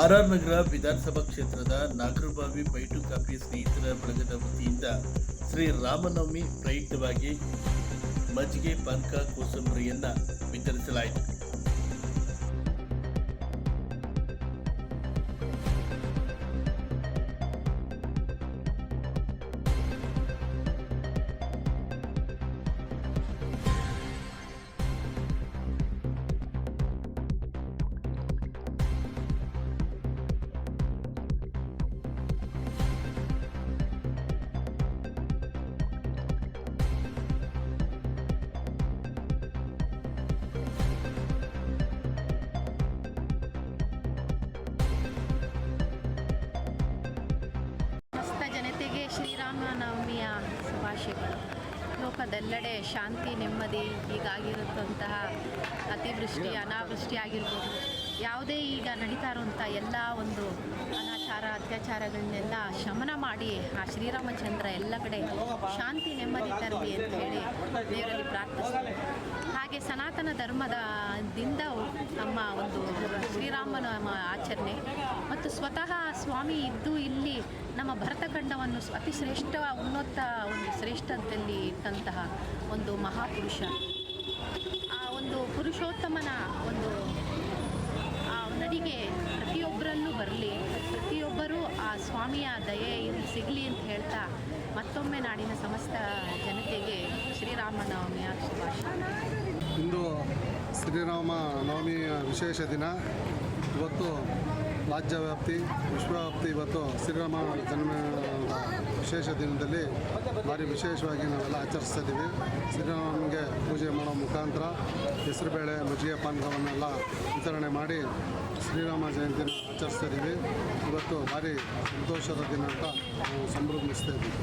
RR ನಗರ ವಿಧಾನಸಭಾ ಕ್ಷೇತ್ರದ Nagarbhavi bite coffee ಸ್ನೇಹಿತರ ಬಳಗದ ವತಿಯಿಂದ ಶ್ರೀ ರಾಮನವಮಿ ಪ್ರಯುಕ್ತವಾಗಿ ಮಜ್ಜಿಗೆ ಪಾನಕ ಕೋಸಂಬರಿಯನ್ನ ವಿತರಿಸಲಾಯಿತು. ಜನತೆಗೆ ಶ್ರೀರಾಮನವಮಿಯ ಶುಭಾಶಯಗಳು. ಲೋಕದೆಲ್ಲೆಡೆ ಶಾಂತಿ ನೆಮ್ಮದಿ ಈಗಾಗಿರುವಂತಹ ಅತಿವೃಷ್ಟಿ ಅನಾವೃಷ್ಟಿ ಆಗಿರ್ಬೋದು. ಯಾವುದೇ ಈಗ ನಡೀತಾ ಇರುವಂಥ ಎಲ್ಲ ಒಂದು ಅನಾಚಾರ ಅತ್ಯಾಚಾರಗಳನ್ನೆಲ್ಲ ಶಮನ ಮಾಡಿ ಆ ಶ್ರೀರಾಮಚಂದ್ರ ಎಲ್ಲ ಕಡೆ ಶಾಂತಿ ನೆಮ್ಮದಿ ತರಲಿ ಅಂತ ಹೇಳಿ ದೇವರಲ್ಲಿ ಪ್ರಾರ್ಥಿಸ್ತೀವಿ ಹಾಗೆ ಸನಾತನ ಧರ್ಮದ ದಿಂದ ನಮ್ಮ ಒಂದು ಶ್ರೀರಾಮನ ಆಚರಣೆ. ಮತ್ತು ಸ್ವತಃ ಸ್ವಾಮಿ ಇದ್ದು ಇಲ್ಲಿ ನಮ್ಮ ಭರತಖಂಡವನ್ನು ಅತಿ ಶ್ರೇಷ್ಠ ಉನ್ನತ ಒಂದು ಶ್ರೇಷ್ಠದಲ್ಲಿ ಇಟ್ಟಂತಹ ಒಂದು ಮಹಾಪುರುಷ. ಆ ಒಂದು ಪುರುಷೋತ್ತಮನ ಒಂದು, ಆ ನಡಿಗೆ ಪ್ರತಿಯೊಬ್ಬರಲ್ಲೂ ಬರಲಿ. ಪ್ರತಿಯೊಬ್ಬರೂ ಆ ಸ್ವಾಮಿಯ ದಯೆ ಇಲ್ಲಿ ಸಿಗಲಿ ಅಂತ ಹೇಳ್ತಾ ಮತ್ತೊಮ್ಮೆ ನಾಡಿನ ಸಮಸ್ತ ಜನತೆಗೆ ಶ್ರೀರಾಮನವಮಿಯ ಶುಭಾಶಯ. ಇಂದು ಶ್ರೀರಾಮ ನವಮಿಯ ವಿಶೇಷ ದಿನ. ಇವತ್ತು ರಾಜ್ಯ ವ್ಯಾಪ್ತಿ ವಿಶ್ವವ್ಯಾಪ್ತಿ ಇವತ್ತು ಶ್ರೀರಾಮ ಜನ್ಮ ವಿಶೇಷ ದಿನದಲ್ಲಿ ಭಾರಿ ವಿಶೇಷವಾಗಿ ನಾವೆಲ್ಲ ಆಚರಿಸ್ತಿದ್ದೀವಿ. ಶ್ರೀರಾಮನಿಗೆ ಪೂಜೆ ಮಾಡೋ ಮುಖಾಂತರ ಹೆಸರುಬೇಳೆ, ಮಜ್ಜಿಗೆ ಪಾನಕವನ್ನೆಲ್ಲ ವಿತರಣೆ ಮಾಡಿ ಶ್ರೀರಾಮ ಜಯಂತಿನ ಆಚರಿಸ್ತಾ ಇದ್ದೀವಿ ಇವತ್ತು ಭಾರಿ ಸಂತೋಷದ ದಿನ ಅಂತ ನಾವು ಸಂಭ್ರಮಿಸ್ತಾ ಇದ್ದೀವಿ.